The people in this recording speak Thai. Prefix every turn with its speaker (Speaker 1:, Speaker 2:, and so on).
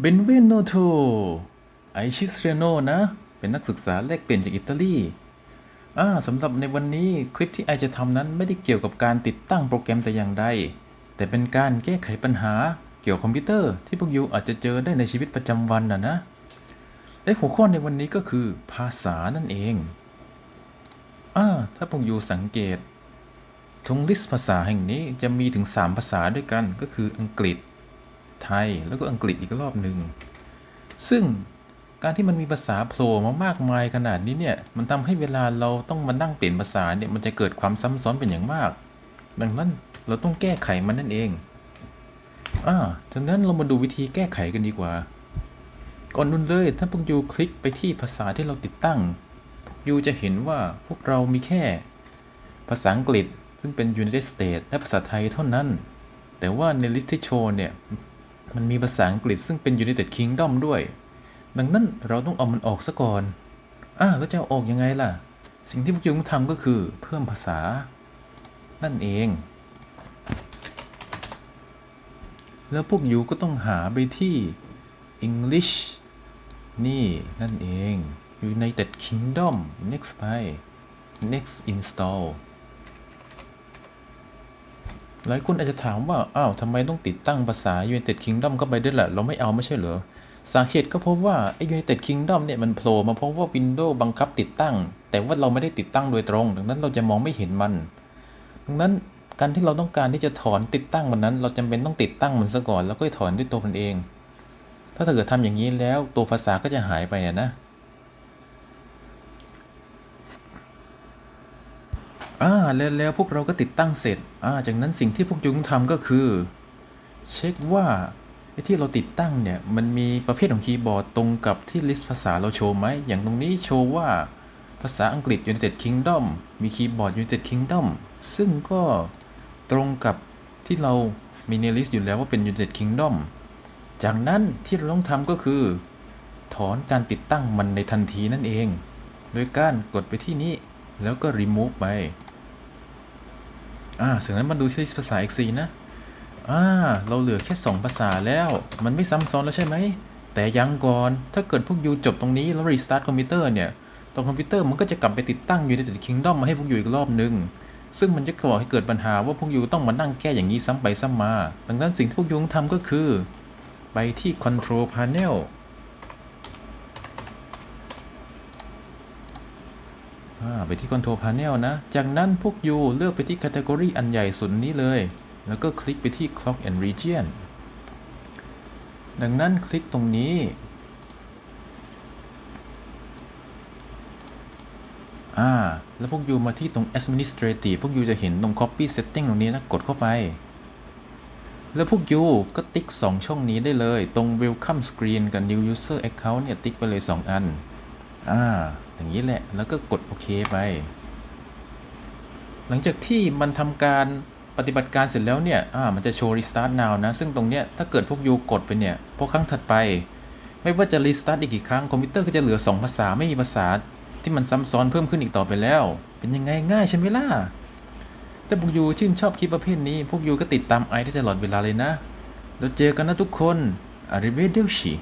Speaker 1: เบนเวโนโทไอชิสเรโนนะ เป็นนักศึกษาแลกเปลี่ยนจากอิตาลีอ่าสำหรับในวันนี้คลิปที่ไอจะทำนั้นไม่ได้เกี่ยวกับการติดตั้งโปรแกรมแต่อย่างใด แต่เป็นการแก้ไขปัญหาเกี่ยวกับคอมพิวเตอร์ที่พวกยูอาจจะเจอได้ในชีวิตประจำวันน่ะนะ และหัวข้อในวันนี้ก็คือภาษานั่นเองอ่าถ้าพวกยูสังเกตทงลิสต์ภาษาแห่งนี้จะมีถึง 3 ภาษาด้วยกันก็คืออังกฤษ ไทยแล้วก็อังกฤษอีกรอบหนึ่งซึ่งการที่มันมีภาษาโผล่มามากมายขนาดนี้เนี่ยมันทำให้เวลาเราต้องมานั่งเปลี่ยนภาษาเนี่ยมันจะเกิดความซ้ำซ้อนเป็นอย่างมาก ดังนั้นเราต้องแก้ไขมันนั่นเองอ่าจากนั้นเรามาดูวิธีแก้ไขกันดีกว่า ก่อนอื่นเลยถ้าพวกยูคลิกไปที่ภาษาที่เราติดตั้งพวกยูจะเห็นว่าพวกเรามีแค่ ภาษาอังกฤษซึ่งเป็น United States และภาษาไทยเท่านั้น แต่ว่าในลิสต์ที่โชว์เนี่ย มันมีภาษาอังกฤษซึ่งเป็น United Kingdom ด้วย ดังนั้นเราต้องเอามันออกซะก่อนอ่าแล้วจะเอาออกยังไงล่ะ สิ่งที่พวกยูต้องทำก็คือเพิ่มภาษา นั่นเอง แล้วพวกยูก็ต้องหาไปที่ English นี่ นั่นเอง United Kingdom next ไป next install หลายคนอาจจะถามว่า อ้าวทำไมต้องติดตั้งภาษา United Kingdom เข้าไปด้วยล่ะ เราไม่เอาไม่ใช่เหรอ สาเหตุก็เพราะว่าไอ้ United Kingdom เนี่ยมันโผล่มาเพราะว่า Windows บังคับติดตั้ง แต่ว่าเราไม่ได้ติดตั้งโดยตรง ดังนั้นเราจะมองไม่เห็นมัน ดังนั้นการที่เราต้องการที่จะถอนติดตั้งมันนั้น เราจำเป็นต้องติดตั้งมันซะก่อน แล้วก็ถอนด้วยตัวมันเอง ถ้าเกิดทำอย่างนี้แล้วตัวภาษาก็จะหายไปนะ อ่าแล้วแล้วพวกเราก็ติดตั้งเสร็จอ่าจากนั้นสิ่งที่พวกยูต้องทำก็คือ เช็คว่าไอ้ที่เราติดตั้งเนี่ยมันมีประเภทของคีย์บอร์ดตรงกับที่ลิสต์ภาษาเราโชว์ไหมอย่างตรงนี้โชว์ว่าภาษาอังกฤษ United Kingdom มีคีย์บอร์ด United Kingdom ซึ่งก็ตรงกับที่เรามีในลิสต์อยู่แล้วว่าเป็น United Kingdom จากนั้นที่เราต้องทำก็คือ ถอนการติดตั้งมันในทันทีนั่นเอง โดยการกดไปที่นี้แล้วก็ remove ไป อ่าเสร็จแล้วมาดูที่ภาษา X4 นะอ่าเราเหลือแค่ 2 ภาษาแล้ว มันไม่ซ้ำซ้อนแล้วใช่ไหม แต่ยังก่อน ถ้าเกิดพวกยูจบตรงนี้แล้ว restart คอมพิวเตอร์เนี่ยตรงคอมพิวเตอร์มันก็จะกลับไปติดตั้ง United Kingdom มาให้พวกยูอีกรอบนึง ซึ่งมันจะก่อให้เกิดปัญหาว่าพวกยูต้องมานั่งแก้อย่างนี้ซ้ำไปซ้ำมา ดังนั้นสิ่งที่พวกยูต้องทำก็คือ ไปที่ Control Panel อ่า ไปที่ Control Panel นะ จากนั้นพวกยูเลือกไปที่ Category อันใหญ่สุดนี้เลย แล้วก็คลิกไปที่ Clock and Region ดังนั้นคลิกตรงนี้ อ่า แล้วพวกยูมาที่ตรง Administrative พวกยูจะเห็นตรง Copy Setting ตรงนี้นะ กดเข้าไป แล้วพวกยูก็ติ๊ก 2 ช่องนี้ได้เลย ตรง Welcome Screen กับ New User Account เนี่ย ติ๊กไปเลย 2 อัน อ่าอย่างนี้แหละแล้วก็กดโอเคไป หลังจากที่มันทำการปฏิบัติการเสร็จแล้วเนี่ยอ่ามันจะโชว์ restart now นะ ซึ่งตรงเนี้ยถ้าเกิดพวกยูกดไปเนี่ยพอครั้งถัดไป ไม่ว่าจะ restart อีกกี่ครั้งคอมพิวเตอร์ก็จะเหลือ 2 ภาษาไม่มีภาษาที่มันซ้ำซ้อนเพิ่มขึ้นอีกต่อไปแล้ว เป็นยังไงง่ายใช่ไหมล่ะถ้าพวกยูชื่นชอบคลิปประเภทนี้ พวกยูก็ติดตามไอได้ตลอดเวลาเลยนะ แล้วเจอกันนะทุกคนอาริเวเดลชี